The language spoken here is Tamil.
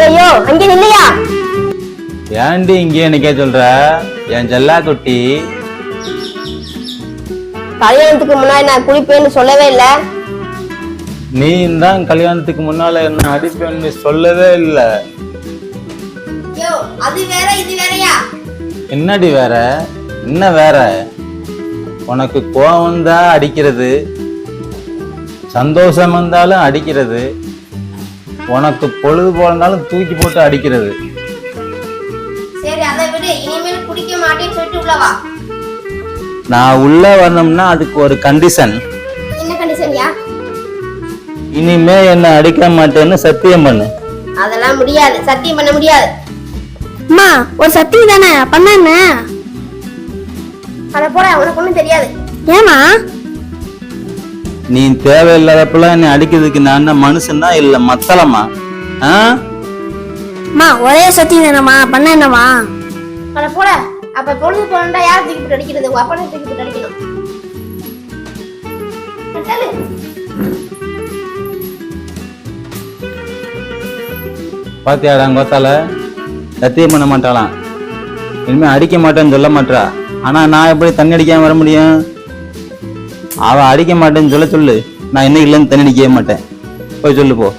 ஐயோ அங்கே நில்லையா ஏன்டி இங்கே நிக்க சொல்ற? என் செல்லா குட்டி கல்யாணத்துக்கு முன்னாடி நான் குளிப்பேன்னு சொல்லவே இல்ல. நீ தான் கல்யாணத்துக்கு முன்னால என்ன அடிப்பேன்னு சொல்லவே இல்லை. அது வேற இது வேறயா? என்னடி வேற? என்ன வேற? உனக்கு கோவம் வந்தா அடிக்கிறது சந்தோஷம் வந்தாலும் அடிக்கிறது. உனக்கு பொழுது போலனாலும் தூக்கி போட்டு அடிக்கிறது. சரி அதை விடு. இனிமேல் குடிக்க மாட்டேன்னு சொல்லிட்டு உள்ள வா. நான் உள்ள வரணும்னா அதுக்கு ஒரு கண்டிஷன் என்ன கண்டிஷன்யா இனிமே என்ன அடிக்க மாட்டேன்னு சத்தியம் பண்ணு. அதெல்லாம் முடியாது. சத்தியம் பண்ண முடியாது. அம்மா ஒரு சத்தியம் தானே? பண்ண என்ன? அத போட உனக்கு ஒண்ணும் தெரியாது. ஏமா நீ தேவையில்லாதப்பெல்லாம் என்னை அடிக்கிறதுக்கு நான் என்ன மனுஷன் தான் இல்ல மத்தளமா? ஆ? அம்மா ஒரே சத்தியம் தானம்மா. பண்ண என்னம்மா? அத போட அப்ப பொழுது போனா யார் தூக்கி போட்டு அடிக்கிறது? உங்க அப்பா தூக்கி போட்டு அடிக்கணும். பாத்தியாடா கோத்தால சத்தியம் பண்ண மாட்டாளாம். இனிமே அடிக்க மாட்டேன்னு சொல்ல மாட்டா. ஆனா நான் எப்படி தண்ணி அடிக்காம வர முடியும்? அவ அடிக்க மாட்டேன்னு சொல்ல சொல்லு. நான் இன்னும் இல்லைன்னு தண்ணி அடிக்கவே மாட்டேன். போய் சொல்லு போ.